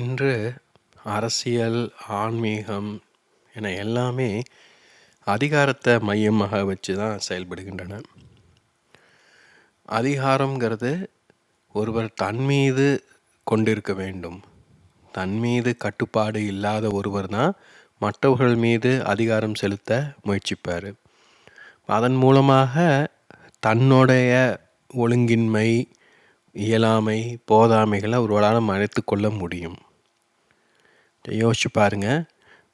இன்று அரசியல், ஆன்மீகம் என எல்லாமே அதிகாரத்தை மையமாக வச்சு தான் செயல்படுகின்றன. அதிகாரம்ங்கிறது ஒருவர் தன் மீது கொண்டிருக்க வேண்டும். தன் மீது கட்டுப்பாடு இல்லாத ஒருவர் தான் மற்றவர்கள் மீது அதிகாரம் செலுத்த முயற்சிப்பார். அதன் மூலமாக தன்னுடைய ஒழுங்கின்மை, இயலாமை, போதாமைகளை அவர்களால் மறைத்து கொள்ள முடியும். யோசிச்சு பாருங்க.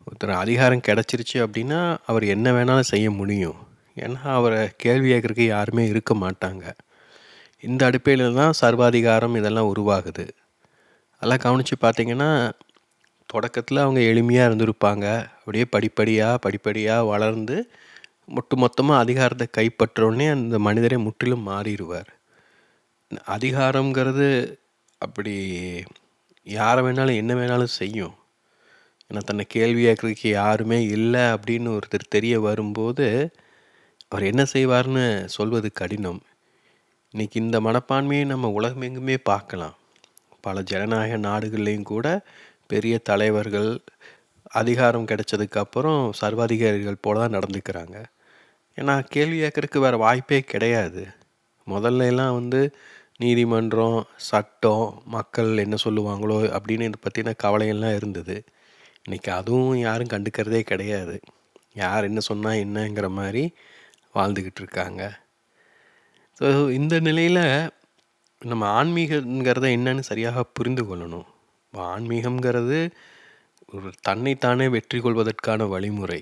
ஒருத்தர் அதிகாரம் கிடச்சிருச்சு அப்படின்னா அவர் என்ன வேணாலும் செய்ய முடியும். ஏன்னா அவரை கேள்வி கேட்குறக்கு யாருமே இருக்க மாட்டாங்க. இந்த அடிப்படையில் தான் சர்வாதிகாரம் இதெல்லாம் உருவாகுது. அதெல்லாம் கவனித்து பார்த்தீங்கன்னா தொடக்கத்தில் அவங்க எளிமையாக இருந்திருப்பாங்க. அப்படியே படிப்படியாக படிப்படியாக வளர்ந்து ஒட்டு மொத்தமாக அதிகாரத்தை கைப்பற்றோடனே அந்த மனிதரை முற்றிலும் மாறிடுவார். அதிகாரங்கிறது அப்படி யாரை வேணாலும் என்ன வேணாலும் செய்யும். ஏன்னா தன்னை கேள்வி கேட்குறதுக்கு யாருமே இல்லை அப்படின்னு ஒருத்தர் தெரிய வரும்போது அவர் என்ன செய்வார்னு சொல்வது கடினம். இன்னைக்கு இந்த மனப்பான்மையை நம்ம உலகம் எங்குமே பார்க்கலாம். பல ஜனநாயக நாடுகள்லேயும் கூட பெரிய தலைவர்கள் அதிகாரம் கிடைச்சதுக்கப்புறம் சர்வாதிகாரிகள் போல தான் நடந்துக்கிறாங்க. ஏன்னா கேள்வி கேட்கறதுக்கு வேறு வாய்ப்பே கிடையாது. முதல்ல எல்லாம் வந்து நீதிமன்றம், சட்டம், மக்கள் என்ன சொல்லுவாங்களோ அப்படின்னு இதை பற்றின கவலையெல்லாம் இருந்தது. இன்றைக்கி அதுவும் யாரும் கண்டுக்கிறதே கிடையாது. யார் என்ன சொன்னால் என்னங்கிற மாதிரி வாழ்ந்துக்கிட்டு இருக்காங்க. ஸோ இந்த நிலையில் நம்ம ஆன்மீகங்கிறத என்னன்னு சரியாக புரிந்து கொள்ளணும். இப்போ ஆன்மீகம்ங்கிறது ஒரு தன்னைத்தானே வெற்றி கொள்வதற்கான வழிமுறை.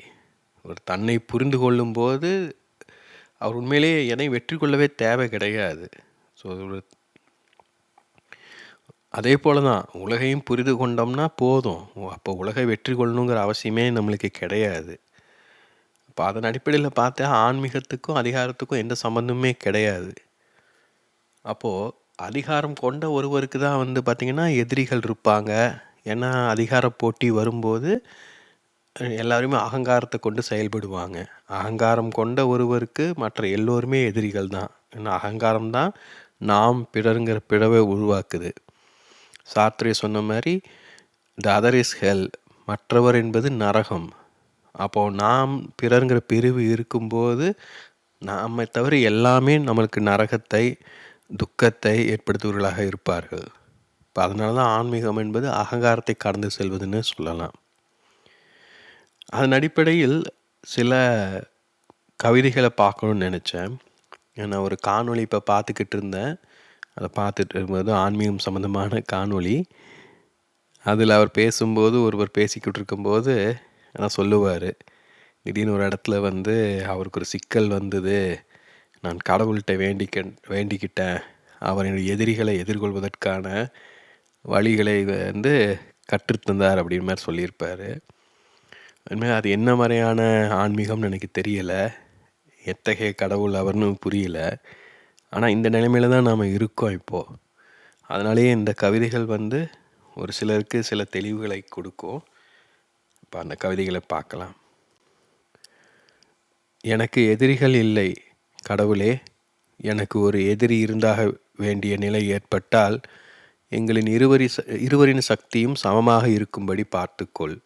ஒரு தன்னை புரிந்து கொள்ளும்போது அவர் உண்மையிலேயே என்னை வெற்றி கொள்ளவே தேவை கிடையாது. ஸோ ஒரு அதே போல தான் உலகையும் புரிந்து கொண்டோம்னா போதும். அப்போ உலகை வெற்றி கொள்ளணுங்கிற அவசியமே நம்மளுக்கு கிடையாது. அப்போ அதன் அடிப்படையில் பார்த்தா ஆன்மீகத்துக்கும் அதிகாரத்துக்கும் எந்த சம்மந்தமுமே கிடையாது. அப்போது அதிகாரம் கொண்ட ஒருவருக்கு தான் வந்து பார்த்திங்கன்னா எதிரிகள் இருப்பாங்க. ஏன்னா அதிகார போட்டி வரும்போது எல்லாருமே அகங்காரத்தை கொண்டு செயல்படுவாங்க. அகங்காரம் கொண்ட ஒருவருக்கு மற்ற எல்லோருமே எதிரிகள் தான். ஏன்னா அகங்காரம் தான் நாம், பிறருங்கிற பிளவை உருவாக்குது. சாத்ரே சொன்ன மாதிரி த அதர் இஸ் ஹெல் மற்றவர் என்பது நரகம். அப்போது நாம், பிறருங்கிற பிரிவு இருக்கும்போது நம்மை தவிர எல்லாமே நம்மளுக்கு நரகத்தை, துக்கத்தை ஏற்படுத்துபவர்களாக இருப்பார்கள். இப்போ அதனால தான் ஆன்மீகம் என்பது அகங்காரத்தை கடந்து செல்வதுன்னு சொல்லலாம். அதன் அடிப்படையில் சில கவிதைகளை பார்க்கணும்னு நினச்சேன். நான் ஒரு காணொளி இப்போ பார்த்துக்கிட்டு இருந்தேன். அதை பார்த்துட்டு இருக்கும்போது ஆன்மீகம் சம்மந்தமான காணொளி. அதில் அவர் பேசும்போது ஒருவர் பேசிக்கிட்டு இருக்கும்போது ஆனால் சொல்லுவார். திடீர்னு ஒரு இடத்துல வந்து அவருக்கு ஒரு சிக்கல் வந்தது. நான் கடவுள்கிட்ட வேண்டிக்க வேண்டிக்கிட்டேன். அவர் என்னுடைய எதிரிகளை எதிர்கொள்வதற்கான வழிகளை வந்து கற்றுத்தந்தார் அப்படின்னு மாதிரி சொல்லியிருப்பார். உண்மையாக அது என்ன மாதிரியான ஆன்மீகம்னு எனக்கு தெரியலை. எத்தகைய கடவுள் அவர்னு புரியல. ஆனால் இந்த நிலைமையில தான் நாம் இருக்கோம் இப்போது. அதனாலேயே இந்த கவிதைகள் வந்து ஒரு சிலருக்கு சில தெளிவுகளை கொடுக்கும். இப்போ அந்த கவிதைகளை பார்க்கலாம். எனக்கு எதிரிகள் இல்லை கடவுளே எனக்கு ஒரு எதிரி இருந்தாக வேண்டிய நிலை ஏற்பட்டால் எங்களின் இருவரி இருவரின் சக்தியும் சமமாக இருக்கும்படி பார்த்துக்கொள்.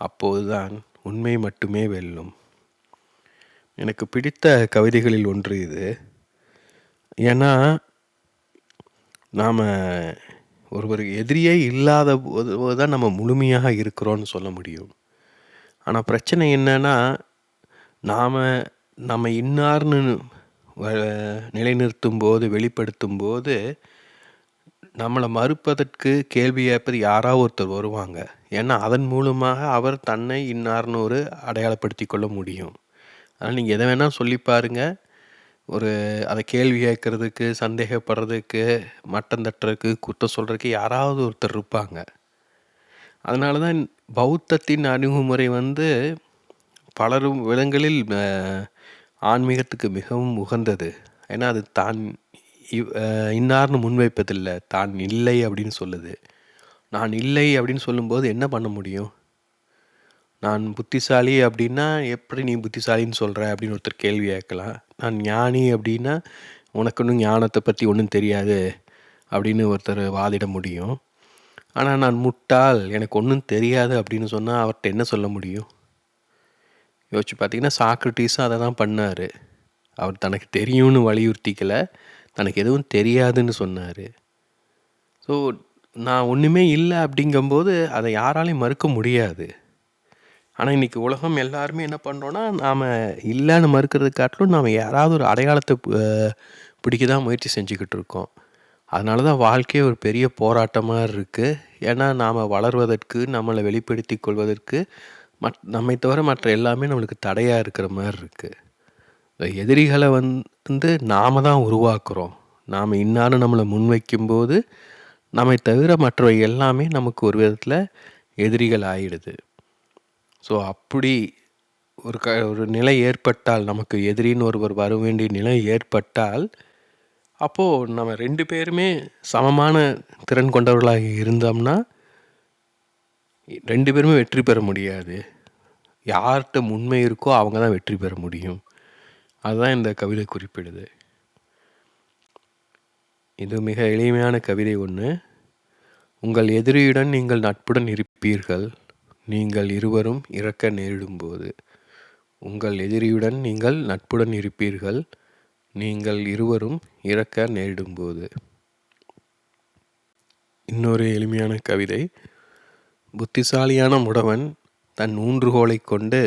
அப்போதுதான் உண்மை மட்டுமே வெல்லும். எனக்கு பிடித்த கவிதைகளில் ஒன்று இது. ஏன்னா நாம் ஒருவர் எதிரியே இல்லாத போது தான் நம்ம முழுமையாக இருக்கிறோன்னு சொல்ல முடியும். ஆனால் பிரச்சனை என்னன்னா நாம் நம்ம இன்னார்னு வ வெளிப்படுத்தும் போது நம்மளை மறுப்பதற்கு கேள்வி கேட்பது யாராவது ஒருத்தர் வருவாங்க. ஏன்னா அதன் மூலமாக அவர் தன்னை இன்னார்னு ஒரு அடையாளப்படுத்திக் கொள்ள முடியும். அதனால் நீங்கள் எதை வேணால் சொல்லி பாருங்க. ஒரு அதை கேள்வி கேட்கறதுக்கு, சந்தேகப்படுறதுக்கு, மட்டம் தட்டுறதுக்கு, குத்தம் சொல்றதுக்கு யாராவது ஒருத்தர் இருப்பாங்க. அதனால தான் பௌத்தத்தின் அணுகுமுறை வந்து பலரும் விதங்களில் அ ஆன்மீகத்துக்கு மிகவும் உகந்தது. ஏன்னா அது தான் இன்னார்னு முன்வைப்பதில்லை தான் இல்லை அப்படின்னு சொல்லுது. நான் இல்லை அப்படின்னு சொல்லும்போது என்ன பண்ண முடியும்? நான் புத்திசாலி அப்படின்னா, எப்படி நீ புத்திசாலின்னு சொல்கிற அப்படின்னு ஒருத்தர் கேள்வி கேட்கலாம். நான் ஞானி அப்படின்னா, உனக்கு இன்னும் ஞானத்தை பற்றி ஒன்றும் தெரியாது அப்படின்னு ஒருத்தர் வாதிட முடியும். ஆனால் நான் முட்டாள் எனக்கு ஒன்றும் தெரியாது அப்படின்னு சொன்னால் அவர்கிட்ட என்ன சொல்ல முடியும் யோசிச்சு பார்த்தீங்கன்னா சாக்ரட்டிஸும் அதை தான் பண்ணார் அவர் தனக்கு தெரியும்னு வலியுறுத்திக்கலை தனக்கு எதுவும் தெரியாதுன்னு சொன்னார். ஸோ நான் ஒன்றுமே இல்லை அப்படிங்கும்போது அதை யாராலையும் மறுக்க முடியாது. ஆனால் இன்றைக்கி உலகம் எல்லாருமே என்ன பண்ணுறோன்னா நாம் இல்லைன்னு மறுக்கிறத காட்டிலும் நாம் யாராவது ஒரு அடையாளத்தை பிடிக்க தான் முயற்சி செஞ்சுக்கிட்டு இருக்கோம். அதனால தான் வாழ்க்கையே ஒரு பெரிய போராட்டமாக இருக்குது ஏன்னா நாம் வளர்வதற்கு நம்மளை வெளிப்படுத்தி கொள்வதற்கு மட் நம்மை தவிர மற்ற எல்லாமே நம்மளுக்கு தடையாக இருக்கிற மாதிரி இருக்குது எதிரிகளை வந்து நாம தான் உருவாக்குறோம். நாம் இன்னான்னு நம்மளை முன்வைக்கும்போது நம்மை தவிர மற்றவை எல்லாமே நமக்கு ஒரு விதத்தில் எதிரிகள் ஆயிடுது. ஸோ அப்படி ஒரு க ஒரு நிலை ஏற்பட்டால் நமக்கு எதிரின்னு ஒருவர் வர வேண்டிய நிலை ஏற்பட்டால் அப்போது நம்ம ரெண்டு பேருமே சமமான திறன் கொண்டவர்களாக இருந்தோம்னா ரெண்டு பேருமே வெற்றி பெற முடியாது. யார்கிட்ட உண்மை இருக்கோ அவங்க தான் வெற்றி பெற முடியும். அதுதான் இந்த கவிதை குறிப்பிடுது. இது மிக எளிமையான கவிதை ஒன்று உங்கள் எதிரியுடன் நீங்கள் நட்புடன் இருப்பீர்கள். நீங்கள் இருவரும் இறக்க நேரிடும்போது உங்கள் எதிரியுடன் நீங்கள் நட்புடன் இருப்பீர்கள். நீங்கள் இருவரும் இறக்க நேரிடும்போது. இன்னொரு எளிமையான கவிதை. புத்திசாலியான முடவன் தன் ஊன்றுகோலை கொண்டு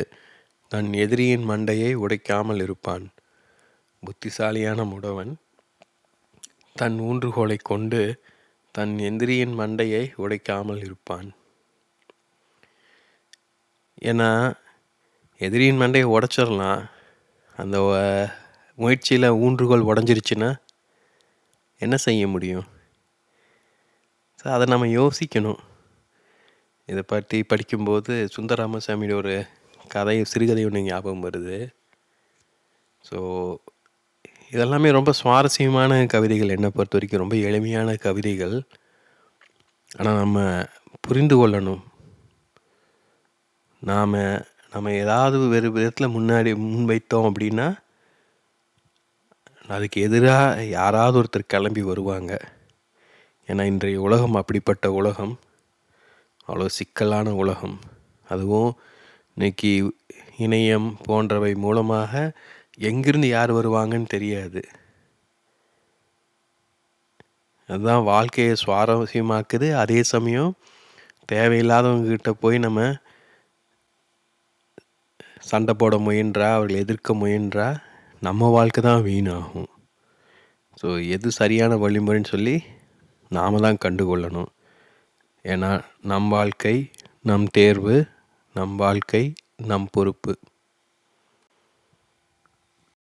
தன் எதிரியின் மண்டையை உடைக்காமல் இருப்பான். புத்திசாலியான முடவன் தன் ஊன்றுகோலை கொண்டு தன் எந்திரியின் மண்டையை உடைக்காமல் இருப்பான். ஏன்னா எதிரியின் மண்டையை உடைச்சிடலாம் அந்த முயற்சியில் ஊன்றுகோல் உடஞ்சிருச்சுன்னா என்ன செய்ய முடியும்? ஸோ அதை நம்ம யோசிக்கணும். இதை பற்றி படிக்கும்போது சுந்தரராமசாமியோட ஒரு கதை சிறுகதை ஒன்று ஞாபகம் வருது. ஸோ இதெல்லாமே ரொம்ப சுவாரஸ்யமான கவிதைகள். என்னை பொறுத்த வரைக்கும் ரொம்ப எளிமையான கவிதைகள். ஆனால் நம்ம புரிந்து கொள்ளணும். நாம் நம்ம ஏதாவது வேறு விதத்தில் முன்னாடி முன்வைத்தோம் அப்படின்னா அதுக்கு எதிராக யாராவது ஒருத்தர் கிளம்பி வருவாங்க. ஏன்னா இன்றைய உலகம் அப்படிப்பட்ட உலகம். அவ்வளோ சிக்கலான உலகம். அதுவும் இன்னைக்கு இணையம் போன்றவை மூலமாக எங்கிருந்து யார் வருவாங்கன்னு தெரியாது. அதுதான் வாழ்க்கையை சுவாரஸ்யமாக்குது. அதே சமயம் தேவையில்லாதவங்கக்கிட்ட போய் நம்ம சண்டை போட முயன்றா அவர்களை எதிர்க்க முயன்றா நம்ம வாழ்க்கை தான் வீணாகும். ஸோ எது சரியான வழிமுறைன்னு சொல்லி நாம் தான் கண்டுகொள்ளணும். ஏன்னா நம் வாழ்க்கை நம் தேர்வு நம் வாழ்க்கை நம் பொறுப்பு.